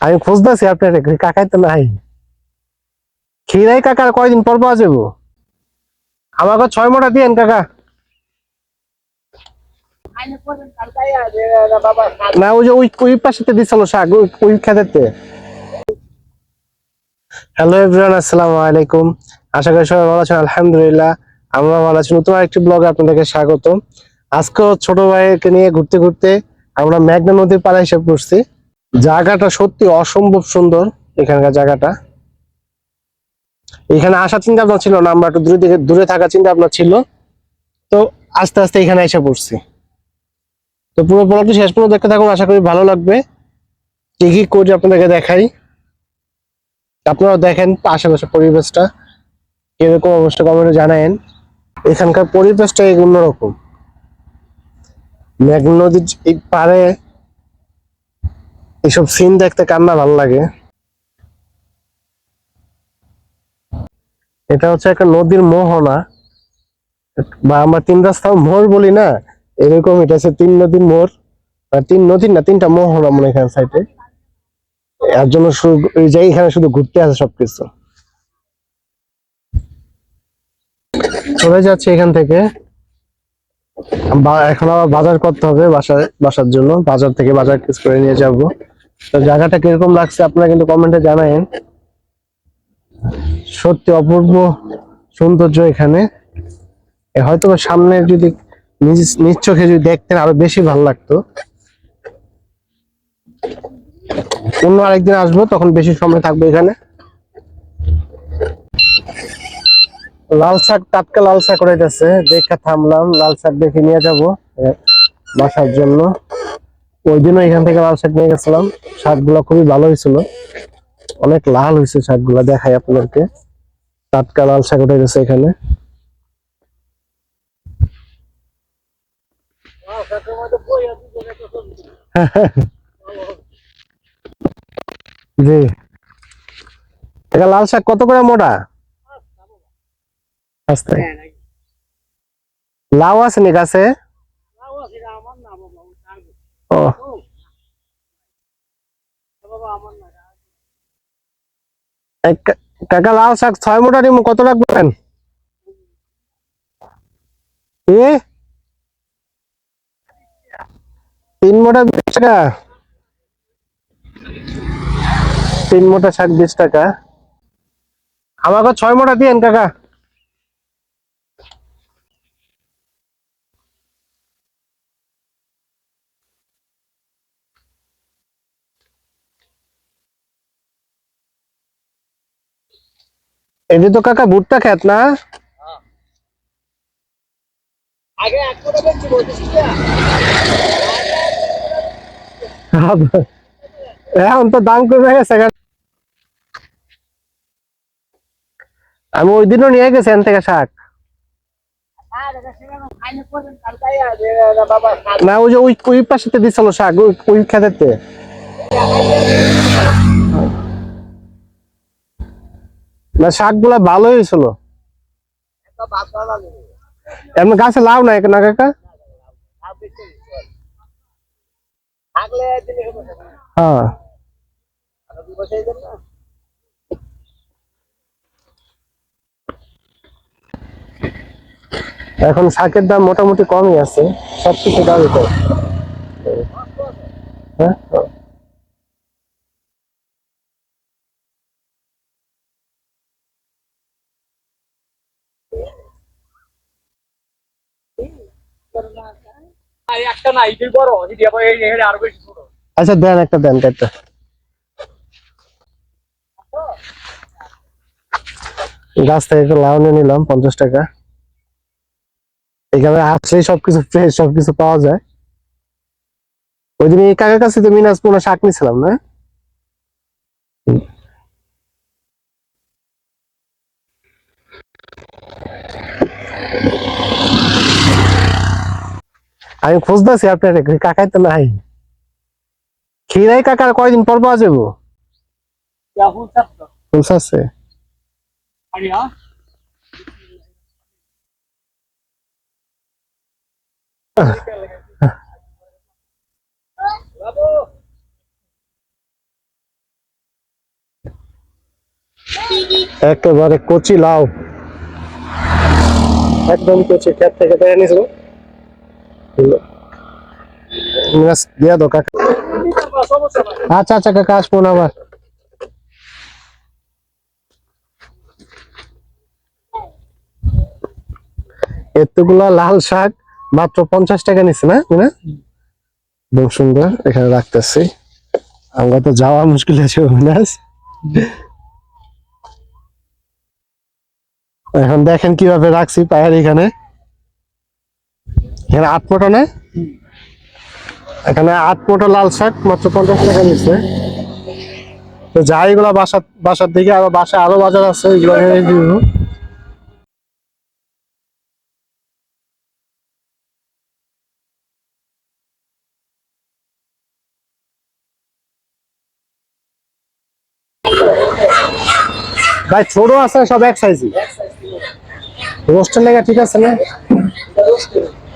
আমি খুঁজতেছি আপনার কাকাই তো নাই। খিরাই কাকার কয়দিন পর পাওয়া যাব? আমাকে ছয় মোটা দিয়েন, কাকা। না, ওই যে ওই ওই পাশেতে দিছিল শাক, ওই- খেতেতে। হ্যালো এভরিওয়ান, আসসালামু আলাইকুম। আশা করি সবাই ভালো আছেন, আলহামদুলিল্লাহ। আমরা ভালো আছি। নতুন আরেকটি ব্লগে আপনাদেরকে স্বাগত আজকে ছোট ভাইকে নিয়ে ঘুরতে ঘুরতে আমরা মেঘনা নদীর পাড়ে এসে পড়ছি। জায়গাটা সত্যি অসম্ভব সুন্দর, এখানকার জায়গাটা। এখানে আসার চিন্তা ভাবনা ছিল না, আমরা একটু দূরে দূরে থাকার চিন্তা ভাবনা ছিল। তো আস্তে আস্তে এখানে এসে পড়ছি। তো পুরো ব্লগটি শেষ পর্যন্ত দেখতে থাকুন, আশা করি ভালো লাগবে। কি কি করি আপনাদেরকে দেখাই। আপনারা দেখেন আশেপাশে পরিবেশটা, কীরকম অবস্থা কমেন্টে জানায়েন। এখানকার পরিবেশটা অন্যরকম। মেঘ নদীর এই পারে এইসব সিন দেখতে কান্না ভালো লাগে। এটা হচ্ছে একটা নদীর মোহনা। বা আমরা তিন রাস্তা মোড় বলি না, এরকম এটা হচ্ছে তিন নদীর মোড় আর তিন নদীর না, তিনটা মোহনা মনে এখানে সাইডে এর জন্য শুধু এই যে এখানে শুধু ঘুরতে আছে সবকিছু। চলে যাচ্ছে এখান থেকে। এখন আবার বাজার করতে হবে বাসায়, বাসার জন্য। বাজার থেকে বাজার করে নিয়ে যাব। তো জায়গাটা কীরকম লাগছে আপনারা কিন্তু কমেন্টে জানায়েন। সত্যি অপূর্ব সৌন্দর্য এখানে। হয়তো সামনে যদি নিজ চোখে যদি দেখতেন, আরও বেশি ভালো লাগতো। অন্য আরেকদিন আসব, তখন বেশি সময় থাকবে এখানে। লাল শাক, টাটকা লাল শাক রয়েছে দেখে থামলাম, লাল শাক দেখে নিয়ে যাব বাসার জন্য। ওই দিনও এখান থেকে লাল শাক নিয়ে গেছিলাম। শাকগুলো খুবই ভালো হয়েছিল। অনেক লাল হয়েছে শাকগুলো দেখাই আপনাদেরকে। টাটকা লাল শাক উঠে গেছে এখানে। জি। এটা লাল শাক কত করে মোটা? লাউ আছে নি গাছে? ও। কাকা লাল শাক ছয় মোটা নিমু কত রাখবেন? এ? তিন মোটা বিশ টাকা। তিন মোটা শাক বিশ টাকা। আমাকে ছয় মোটা দিয়েন, কাকা। এটি তো কাকা ভুট্টা খেত না। এখন তো দাম কমে গেছে আমি ওই দিনও নিয়ে গেছি এখান থেকে শাক। না ওই যে ওই পাশেতে দিছিল শাক ওই ওই খেতেতে। না, শাকগুলা ভালোই হয়েছিল এমন গাছে লাভ নাই না কাকা? হ্যাঁ। এখন শাকের দাম মোটামুটি কমই আছে, সবকিছু দামই কম। হ্যাঁ এই একটা না ইটি বড় ইটি আবার এই এই আরও বেশি ছোট আচ্ছা দেন একটা দেন একটা গাছ থেকে একটা লাউ নিয়ে নিলাম, পঞ্চাশ টাকা। এখানে আসলেই সবকিছু ফ্রেশ সবকিছু পাওয়া যায়। ওই দিন এই কাকার কাছে তো মিনাজ পুরো শাক নিছিলাম, না? আমি খুঁজতেছি আপনার কাকাই তো নাই খিরাই কাকার কয়দিন পর পাওয়া যাবো আছে একেবারে কচি লাউ একদম কচি খেত থেকে বেড়ে নিয়েছিল আচ্ছা আচ্ছা কাকা, আসব না আবার। এতগুলা লাল শাক মাত্র পঞ্চাশ টাকা নিচ্ছে না না বহু সুন্দর, এখানে রাখতেছি। আমরা তো যাওয়া মুশকিল আছে অবিনাশ এখন দেখেন কীভাবে রাখছি পায়ের এখানে। এখানে আট মোটা না এখানে আট মোটা লাল শাক মাত্র পঞ্চাশ টাকা নিচ্ছে। তো যাই, এগুলা বাসার বাসার দিকে আরও বাসায় আরও বাজার আছে, এগুলো ভাই, ছোট আছে, সব এক সাইজই রোস্টের লেগে ঠিক আছে না?